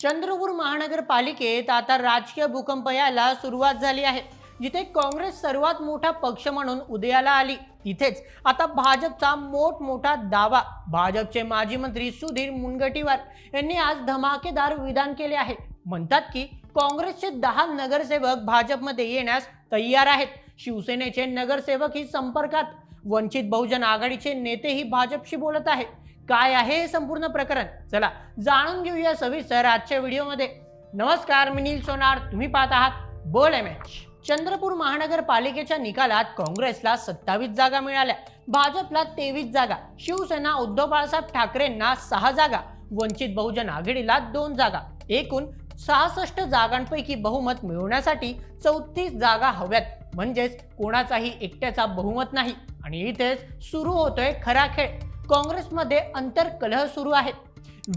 चंद्रपूर महानगरपालिकेत आता राजकीय भूकंप यायला सुरुवात झाली आहे जिथे काँग्रेस सर्वात मोठा पक्ष म्हणून उदयाला आली. तिथेच आता भाजपचा मोठमोठा दावा. भाजपचे माजी मंत्री सुधीर मुनगटीवार यांनी आज धमाकेदार विधान केले आहे. म्हणतात की काँग्रेसचे दहा नगरसेवक भाजपमध्ये येण्यास तयार आहेत. शिवसेनेचे नगरसेवक ही संपर्कात. वंचित बहुजन आघाडीचे नेतेही भाजपशी बोलत आहेत. काय आहे हे संपूर्ण प्रकरण? चला जाणून घेऊया सविस्तर आजच्या व्हिडिओमध्ये. नमस्कार मी नील सोनार. तुम्ही पाहत आहात बोल एम एच चंद्रपूर महानगरपालिकेच्या निकालात काँग्रेसला सत्तावीस जागा मिळाल्या. भाजपला तेवीस जागा. शिवसेना उद्धव बाळासाहेब ठाकरेंना सहा जागा. वंचित बहुजन आघाडीला दोन जागा. एकूण सहासष्ट जागांपैकी बहुमत मिळवण्यासाठी चौतीस जागा हव्यात. म्हणजेच कोणाचाही एकट्याचा बहुमत नाही. आणि इथेच सुरू होतोय खरा खेळ. काँग्रेसमध्ये अंतर्कलह सुरू आहेत.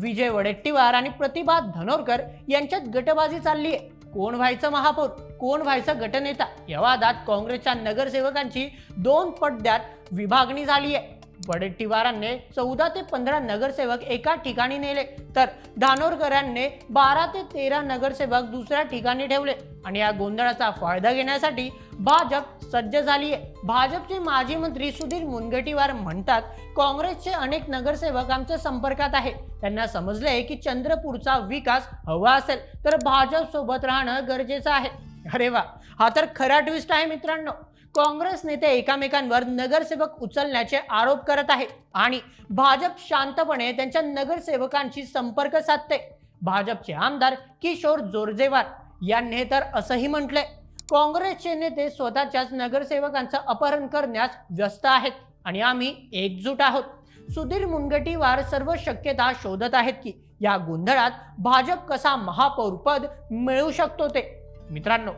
विजय वडेट्टीवार आणि प्रतिभा धनोरकर यांच्यात गटबाजी चालली आहे. कोण व्हायचं महापौर? कोण व्हायचं गटनेता? या वादात काँग्रेसच्या नगरसेवकांची दोन पडद्यात विभागणी झाली आहे. वडेट्टीवारांनी चौदा ते पंधरा नगरसेवक एका ठिकाणी नेले. तर धानोरकरांनी बारा ते तेरा नगरसेवक दुसऱ्या ठिकाणी ठेवले. आणि या गोंधळाचा फायदा घेण्यासाठी भाजप सज्ज झाली आहे भाजपचे माजी मंत्री सुधीर मुनगटीवार म्हणतात काँग्रेसचे अनेक नगरसेवक आमच्या संपर्कात आहे त्यांना समजले की चंद्रपूरचा विकास हवा असेल तर भाजप सोबत राहणं गरजेचं आहे. अरे वा हा तर खरा ट्विस्ट आहे मित्रांनो. काँग्रेस नेते एकामेकांवर नगरसेवक उचलण्याचे आरोप करत आहेत. आणि भाजप शांतपणे त्यांच्या नगरसेवकांशी संपर्क साधते. भाजपचे आमदार किशोर जोरजेवार यांनी तर असंही म्हटलंय. काँग्रेसचे नेते स्वतःच्याच नगरसेवकांचं अपहरण करण्यास व्यस्त आहेत आणि आम्ही एकजूट आहोत. सुधीर मुनगटीवार सर्व शक्यता शोधत आहेत की या गोंधळात भाजप कसा महापौरपद मिळवू शकतो ते. मित्रांनो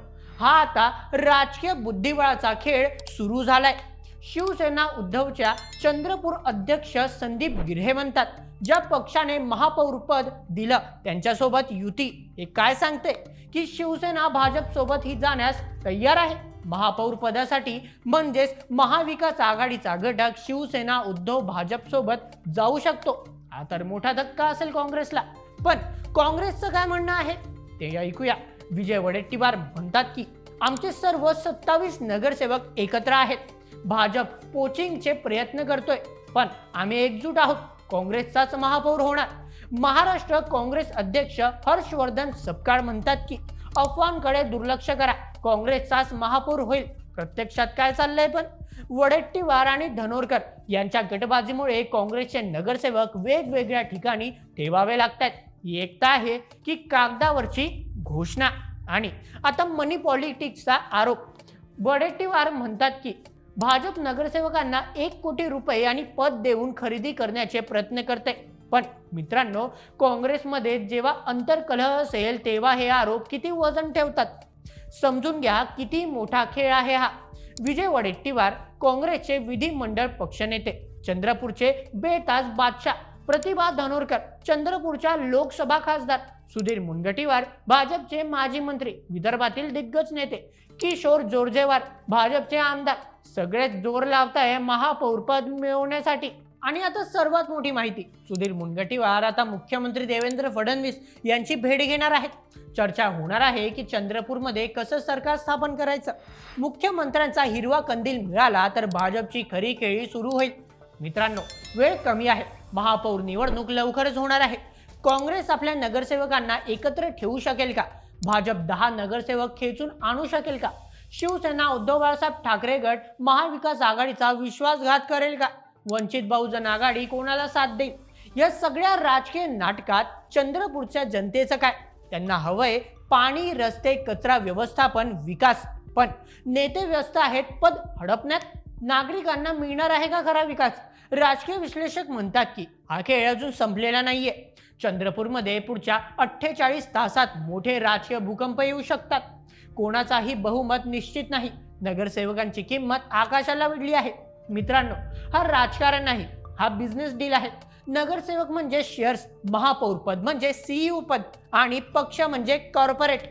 हा आता राजकीय बुद्धिबळाचा खेळ सुरू झालाय. शिवसेना उद्धवच्या चंद्रपूर अध्यक्ष संदीप गिऱ्हे म्हणतात ज्या पक्षाने महापौर पद दिलं त्यांच्यासोबत युती. हे काय सांगते? की शिवसेना भाजप सोबत ही जाण्यास तयार आहे. महापौर पदासाठी म्हणजेच महाविकास आघाडीचा घटक शिवसेना उद्धव भाजप सोबत जाऊ शकतो. हा तर मोठा धक्का असेल काँग्रेसला. पण काँग्रेसचं काय म्हणणं आहे? ते ऐकूया. विजय वडेट्टीवार म्हणतात की आमचे सर्व सत्तावीस नगरसेवक एकत्र आहेत. भाजप पोचिंगचे प्रयत्न करतोय पण आम्ही एकजूट आहोत. काँग्रेसचाच महापौर होणार. महाराष्ट्र काँग्रेस अध्यक्ष हर्षवर्धन सपकाळ म्हणतात की अफवांकडे दुर्लक्ष करा. काँग्रेसचाच महापौर होईल. प्रत्यक्षात काय चाललंय पण? वडेट्टीवार आणि धनोरकर यांच्या गटबाजीमुळे काँग्रेसचे नगरसेवक वेगवेगळ्या ठिकाणी ठेवावे लागतात एकता आहे की कागदावरची घोषणा. आणि आता मनी पॉलिटिक्सचा आरोप. वडेट्टीवार म्हणतात की भाजप नगरसेवकांना एक कोटी रुपये आणि पद देऊन खरेदी करण्याचे प्रयत्न करते. पण मित्रांनो काँग्रेसमध्ये जेव्हा अंतर्कलह असेल तेव्हा हे आरोप किती वजन ठेवतात? समजून घ्या किती मोठा खेळ आहे हा. विजय वडेट्टीवार काँग्रेसचे विधिमंडळ पक्षनेते चंद्रपूरचे बेताज बादशाह प्रतिभा धनोरकर चंद्रपूरच्या लोकसभा खासदार. सुधीर मुनगटीवार भाजपचे माजी मंत्री विदर्भातील दिग्गज नेते किशोर जोरजेवार भाजपचे आमदार सगळेच जोर लावताय महापौरपद मिळवण्यासाठी. आणि आता सर्वात मोठी माहिती सुधीर मुनगटीवार आता मुख्यमंत्री देवेंद्र फडणवीस यांची भेट घेणार आहेत. चर्चा होणार आहे की चंद्रपूरमध्ये कसं सरकार स्थापन करायचं? मुख्यमंत्र्यांचा हिरवा कंदील मिळाला तर भाजपची खरी खेळी सुरू होईल. मित्रांनो वेळ कमी आहे. महापौर निवडणूक लवकरच होणार आहे. काँग्रेस आपल्या नगरसेवकांना एकत्र ठेवू शकेल का? भाजप दहा नगरसेवक खेचून आणू शकेल का? शिवसेना उद्धव बाळासाहेब ठाकरे गट महाविकास आघाडीचा विश्वासघात करेल का? वंचित बहुजन आघाडी कोणाला साथ देईल? या सगळ्या राजकीय नाटकात चंद्रपूरच्या जनतेचं काय? त्यांना हवंय पाणी रस्ते कचरा व्यवस्थापन विकास. पण नेते व्यस्त आहेत पद हडपण्यात नागरिकांना मिळणार आहे का खरा विकास? राजकीय विश्लेषक म्हणतात की हा खेळ अजून संपलेला नाहीये. चंद्रपूरमध्ये पुढच्या अठ्ठेचाळीस तासात मोठे राजकीय भूकंप येऊ शकतात. कोणाचाही बहुमत निश्चित नाही. नगरसेवकांची किंमत आकाशाला विडली आहे. मित्रांनो हा राजकारण नाही हा बिझनेस डील आहे. नगरसेवक म्हणजे शेअर्स महापौर पद म्हणजे सीईओ पद आणि पक्ष म्हणजे कॉर्पोरेट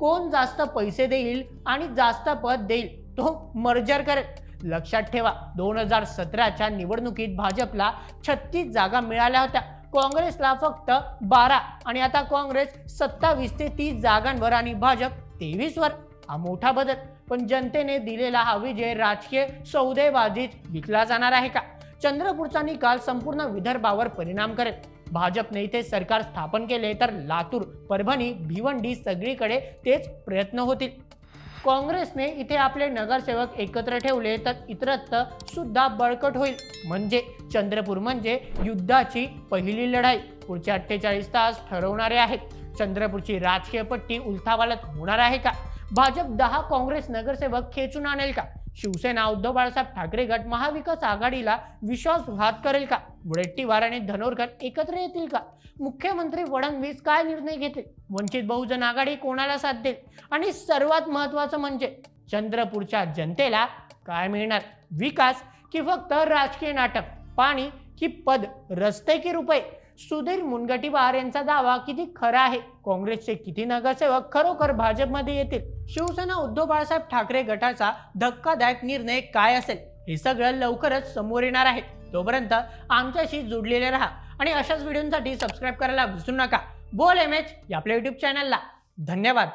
कोण जास्त पैसे देईल आणि जास्त पद देईल तो मर्जर करेल. लक्षात ठेवा दोन हजार सतराच्या निवडणुकीत भाजपला छत्तीस जागा मिळाल्या होत्या. काँग्रेसला फक्त बारा आणि आता काँग्रेस सत्तावीस ते तीस जागांवर आणि भाजप तेवीस वर. हा मोठा बदल. पण जनतेने दिलेला हा विजय राजकीय सौदेबाजीत विकला जाणार आहे का? चंद्रपूरचा निकाल संपूर्ण विदर्भावर परिणाम करेल. भाजपने इथे सरकार स्थापन केले तर लातूर परभणी भिवंडी सगळीकडे तेच प्रयत्न होतील. काँग्रेसने इथे आपले नगरसेवक एकत्र ठेवले तर इतरत्र सुद्धा बळकट होईल. म्हणजे चंद्रपूर म्हणजे युद्धाची पहिली लढाई. पुढचे अठ्ठेचाळीस तास ठरवणारे आहेत. चंद्रपूरची राजकीय पट्टी उलथापालथ होणार आहे का? भाजप दहा काँग्रेस नगरसेवक खेचून आणेल का? शिवसेना उद्धव बाळासाहेब ठाकरे गट महाविकास आघाडीला विश्वासघात करेल का? वडेट्टीवार आणि धनोरकर एकत्र येतील का? मुख्यमंत्री फडणवीस काय निर्णय घेतील? वंचित बहुजन आघाडी कोणाला साथ देईल? आणि सर्वात महत्वाचं म्हणजे चंद्रपूरच्या जनतेला काय मिळणार? विकास की फक्त राजकीय नाटक? पाणी की पद? रस्ते की रुपये? सुधीर मुनगटीवार यांचा दावा किती खरा आहे? काँग्रेसचे किती नगरसेवक खरोखर भाजपमध्ये येतील? शिवसेना उद्धव बाळासाहेब ठाकरे गटाचा धक्कादायक निर्णय काय असेल? हे सगळं लवकरच समोर येणार आहे. तोपर्यंत आमच्याशी जुडलेले राहा आणि अशाच व्हिडिओसाठी सबस्क्राईब करायला विसरू नका. बोल एम एच या आपल्या युट्यूब चॅनलला धन्यवाद.